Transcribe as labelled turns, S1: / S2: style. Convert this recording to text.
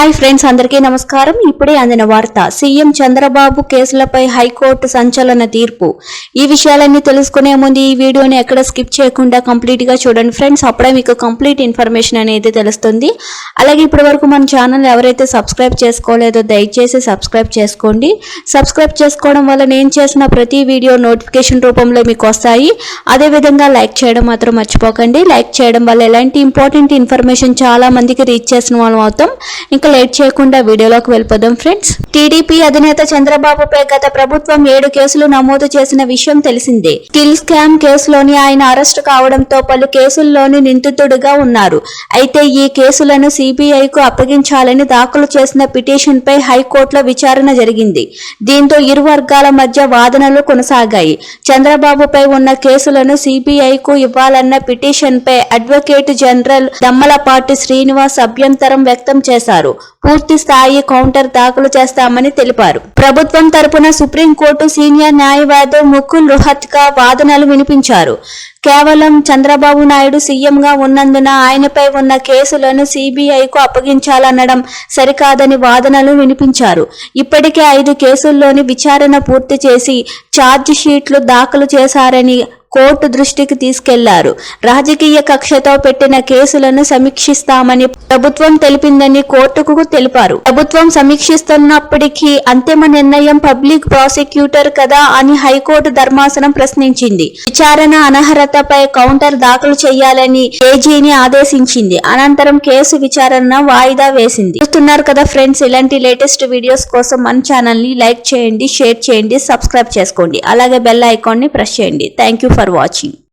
S1: Hi friends అందరికీ నమస్కారం. ఇప్పుడే అందిన వార్త సీఎం చంద్రబాబు కేసులపై హైకోర్టు సంచలన తీర్పు. ఈ విషయాలన్నీ తెలుసుకునే ముందు ఈ వీడియోని ఎక్కడ స్కిప్ చేయకుండా కంప్లీట్గా చూడండి ఫ్రెండ్స్. అప్పుడే మీకు కంప్లీట్ ఇన్ఫర్మేషన్ అనేది తెలుస్తుంది. అలాగే ఇప్పటి వరకు మన ఛానల్ ఎవరైతే సబ్స్క్రైబ్ చేసుకోలేదో దయచేసి సబ్స్క్రైబ్ చేసుకోండి. సబ్స్క్రైబ్ చేసుకోవడం వల్ల నేను చేసిన ప్రతి వీడియో నోటిఫికేషన్ రూపంలో మీకు వస్తాయి. అదేవిధంగా లైక్ చేయడం మాత్రం మర్చిపోకండి. లైక్ చేయడం వల్ల ఎలాంటి ఇంపార్టెంట్ ఇన్ఫర్మేషన్ చాలా మందికి రీచ్ చేసిన వాళ్ళం అవుతాం. ఇంకా లేట్ చేయకుండా వీడియోలోకి వెళ్ళిపోదాం ఫ్రెండ్స్ టీడీపీ అధినేత చంద్రబాబుపై గత ప్రభుత్వం ఏడు కేసులు నమోదు చేసిన విషయం తెలిసిందే. కిల్ స్కామ్ కేసులోని ఆయన అరెస్టు కావడంతో పలు కేసుల్లోని నిందితుడిగా ఉన్నారు. అయితే ఈ కేసులను సిబిఐకు అప్పగించాలని దాఖలు చేసిన పిటిషన్ పై హైకోర్టులో విచారణ జరిగింది. దీంతో ఇరు వర్గాల మధ్య వాదనలు కొనసాగాయి. చంద్రబాబుపై ఉన్న కేసులను సిబిఐకు ఇవ్వాలన్న పిటిషన్ పై అడ్వకేట్ జనరల్ దమ్మలపాటి శ్రీనివాస్ అభ్యంతరం వ్యక్తం చేశారు. పూర్తి స్థాయి కౌంటర్ దాఖలు చేస్తామని తెలిపారు. ప్రభుత్వం తరపున సుప్రీంకోర్టు సీనియర్ న్యాయవాది ముకుల్ రోహత్కా వాదనలు వినిపించారు. కేవలం చంద్రబాబు నాయుడు సీఎంగా ఉన్నందున ఆయనపై ఉన్న కేసులను సిబిఐకు అప్పగించాలనడం సరికాదని వాదనలు వినిపించారు. ఇప్పటికే ఐదు కేసుల్లోని విచారణ పూర్తి చేసి ఛార్జ్ షీట్లు దాఖలు చేశారని కోర్టు దృష్టికి తీసుకెళ్ళారు. రాజకీయ కక్షతో పెట్టిన కేసులను సమీక్షిస్తామని ప్రభుత్వం తెలిపిందని కోర్టుకు తెలిపారు. ప్రభుత్వం సమీక్షిస్తున్నప్పటికీ అంతిమ నిర్ణయం పబ్లిక్ ప్రాసిక్యూటర్ కదా అని హైకోర్టు ధర్మాసనం ప్రశ్నించింది. విచారణ అనర్హతపై కౌంటర్ దాఖలు చేయాలని ఏజీని ఆదేశించింది. అనంతరం కేసు విచారణ వాయిదా వేసింది. చూస్తున్నారు కదా ఫ్రెండ్స్ ఇలాంటి లేటెస్ట్ వీడియోస్ కోసం మన ఛానల్ని లైక్ చేయండి షేర్ చేయండి సబ్స్క్రైబ్ చేసుకోండి. అలాగే బెల్ ఐకాన్ని ప్రెస్ చేయండి. Thank you for watching